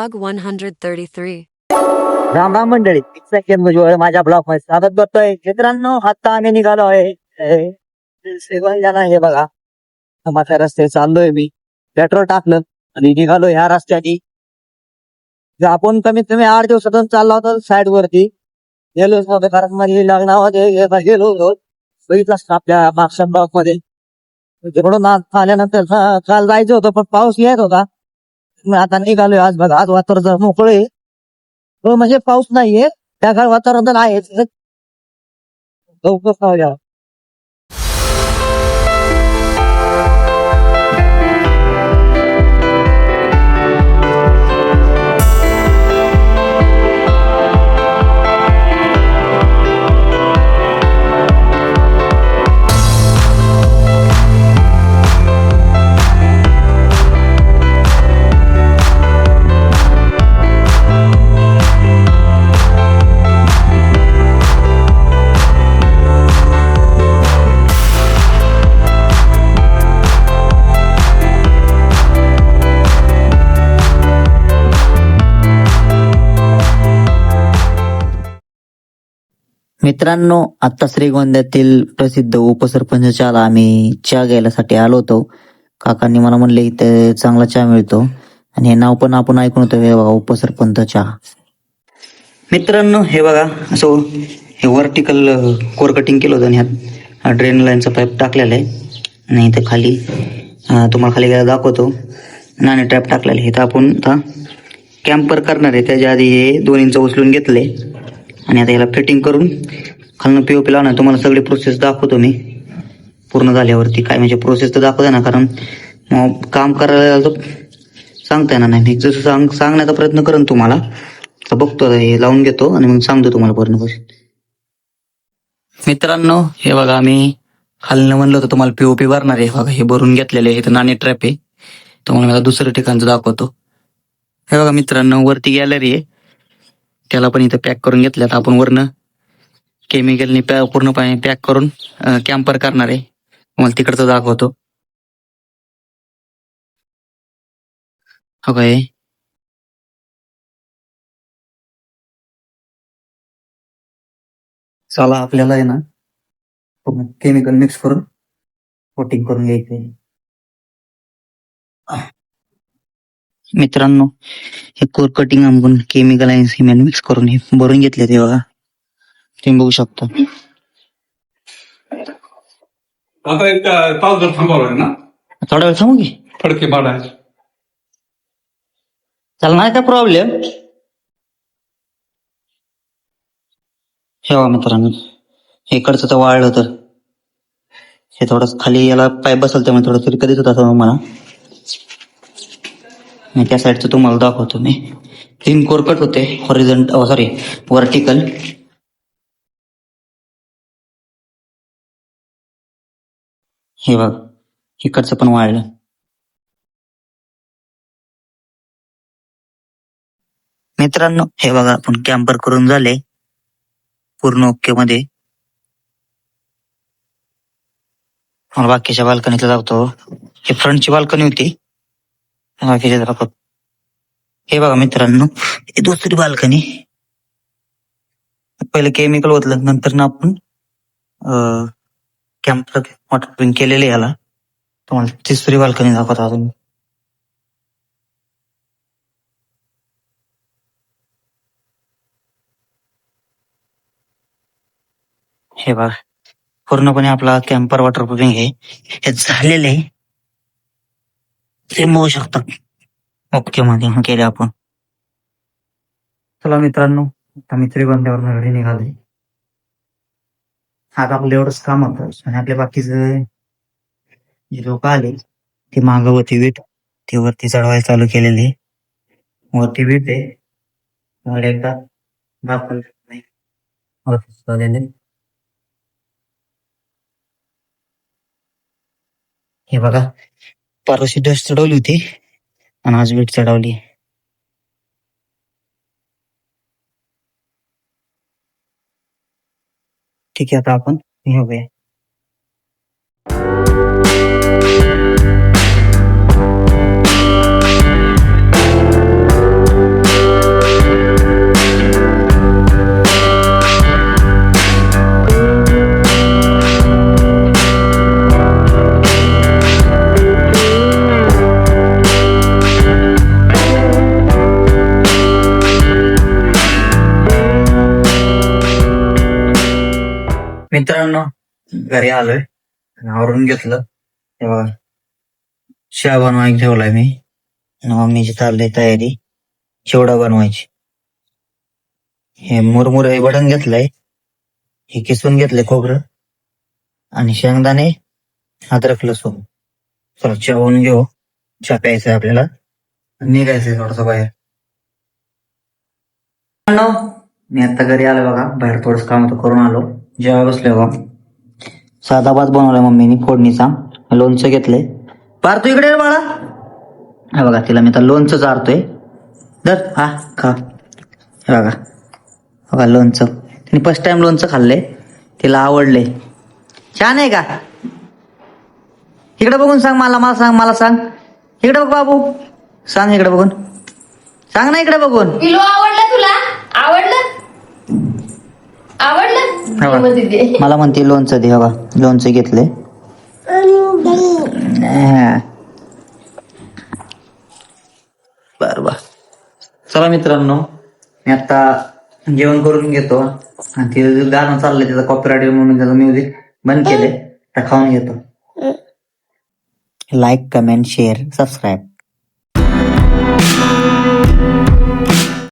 Log 133. Ram Ram मंडळी second म्हणजे माझ्या ब्लॉगमध्ये स्वागत करतोय. मित्रांनो आता आम्ही निघालो आहे. हे, हे बघा. माझ्या रस्ते चाललोय मी. पेट्रोल टाकलं आणि निघालो ह्या रस्त्याने. जे आपण कमीत कमी आठ दिवसातून चाललो होतो साईड वरती. गेलो कारण माझी लग्नामध्ये गेलो होतो. बघितलं आपल्या मागच्या ब्लॉकमध्ये. तिकडून आल्यानंतर काल जायचं होतं पण पाऊस येत होता. मग आता निघालोय आज बघा आज वातावरण मोकळे हो, म्हणजे पाऊस नाहीये. त्या काळ वातावरण तर आहे लवकर खाऊया मित्रांनो आता श्रीगोंद्यातील प्रसिद्ध उपसरपंचाच्या आम्ही चहा घ्यायलासाठी आलो होतो. काकांनी मला म्हणले इथे चांगला चहा मिळतो. आणि हे नाव पण आपण ऐकून होतो हे बघा उपसरपंच चहा. मित्रांनो हे बघा असं हे वर्टिकल कोर कटिंग केलं होतं आणि ह्यात ड्रेन लाईनचा पाईप टाकलेला आहे. आणि इथं खाली तुम्हाला खाली गेला दाखवतो. नाणे ट्रॅप टाकलेले इथं आपण आता कॅम्पर करणार आहे. त्याच्या आधी हे दोन इंच उचलून घेतले. आणि आता याला फिटिंग करून खालनं पी ओ पी लावणार. तुम्हाला सगळी प्रोसेस दाखवतो मी. पूर्ण झाल्यावरती काय म्हणजे प्रोसेस तर दाखवते ना कारण मग काम करायला तर सांगता येणार नाही. मी जसं सांग सांगण्याचा प्रयत्न करेन तुम्हाला. तर बघतो हे लावून घेतो आणि मग सांगतो तुम्हाला पूर्ण प्रोसेस मित्रांनो हे बघा आम्ही खालनं म्हणलं होतं तुम्हाला पीओपी भरणार आहे. बघा हे भरून घेतलेले हे तर नाणे ट्रॅप आहे. तुम्हाला दुसरं ठिकाणचं दाखवतो. हे बघा मित्रांनो वरती गॅलरी आहे. त्याला पण इथं पॅक करून घेतलं आपण वरनं केमिकलनी पॅ पूर्णपणे पॅक करून कॅम्पर करणार आहे. तुम्हाला तिकडचं दाखवतो. हो काय चला आपल्याला आहे ना केमिकल मिक्स करून कोटिंग करून घ्यायचंय. मित्रांनो हे कोर कटिंग आपण केमिकल आणि सिमेंट मिक्स करून हे भरून घेतले ते बघा. तुम्ही बघू शकता. आता एक अ, तास जर थांबवलाय ना? थोडा वेळ थांबू की? फडके पाडायचे चला नाही का प्रॉब्लेम ठेवा मित्रांनो हे इकडचं तर वाळलं तर. हे थोडं खाली याला पाईप बसल त्यामुळे थोडं तरी कधीच होत असं मला मी त्या साईडचं तुम्हाला दाखवतो मी. तीन कोरकट होते हॉरिझंट सॉरी वर्टिकल हे बघ इकडचं पण वाढलं. मित्रांनो हे बघा आपण कॅम्पर करून झाले. पूर्ण ओके मध्ये. बाकीच्या बाल्कनीतला जातो हे फ्रंटची बाल्कनी होती. बाकीच्या दाखवतो हे बघा मित्रांनो दुसरी बाल्कनी. पहिले केमिकल ओतलं नंतर ना आपण कॅम्पर वॉटर केलेले याला. तुम्हाला तिसरी बाल्कनी दाखवतो अजून. हे बघा पूर्णपणे आपला कॅम्पर वॉटर प्रूफिंग हे झालेलं आहे. ते होऊ शकता ओके मध्ये केले आपण. चला मित्रांनो आता मित्री बंद्यावर घरी निघाले. आता आपलं एवढंच काम होतं. आणि आपल्या बाकीचे जे लोक आले ते मागं होती वीट ते वरती चढवायला चालू केलेली. वरती वीट आहे. वर एकदा दाखवून नाही. हे बघा परवाशी डस्ट चढवली होती. आणि आज वीट चढवली. ठीक आहे आता आपण घेऊया मित्रांनो घरी आलोय. आवरून घेतलं. तेव्हा चहा बनवायला ठेवलाय मी. मम्मीची चालली तयारी. चिवडा बनवायची. हे मुरमुरे बटन घेतलंय. हे किसून घेतलंय खोबरं. आणि शेंगदाणे अद्रक लसूण. चला चहा घेऊ. चहा प्यायचंय आपल्याला. निघायचंय थोडस बाहेर. मी आता घरी आलो बघा. बाहेर थोडस काम होतं करून आलो. जेव्हा बसले बघा. साधा भात बनवला मम्मीनी फोडणीचा. लोणचं घेतलंय. पार तू इकडे ये बाळा. हा बघा तिला मी आता लोणचं चारतोय. दर हा खा. हे बघा. बघा लोणचं. तिने फर्स्ट टाइम लोणचं खाल्लंय. तिला आवडले छान आहे का? इकडे बघून सांग मला मला सांग मला सांग. इकडे बघ बाबू. सांग इकडे बघून. सांग ना इकडे बघून. पिलो आवडलं तुला? आवडलं? आवडलं? हा मला म्हणते लोणचं दे बघा लोणचं घेतले बर बर. चला मित्रांनो मी आता जेवण करून घेतो. आणि ते गाणं चाललंय त्याचा कॉपीराइट म्हणून त्याचं म्युझिक बंद केलंय. आता खाऊन घेतो. Like comment share subscribe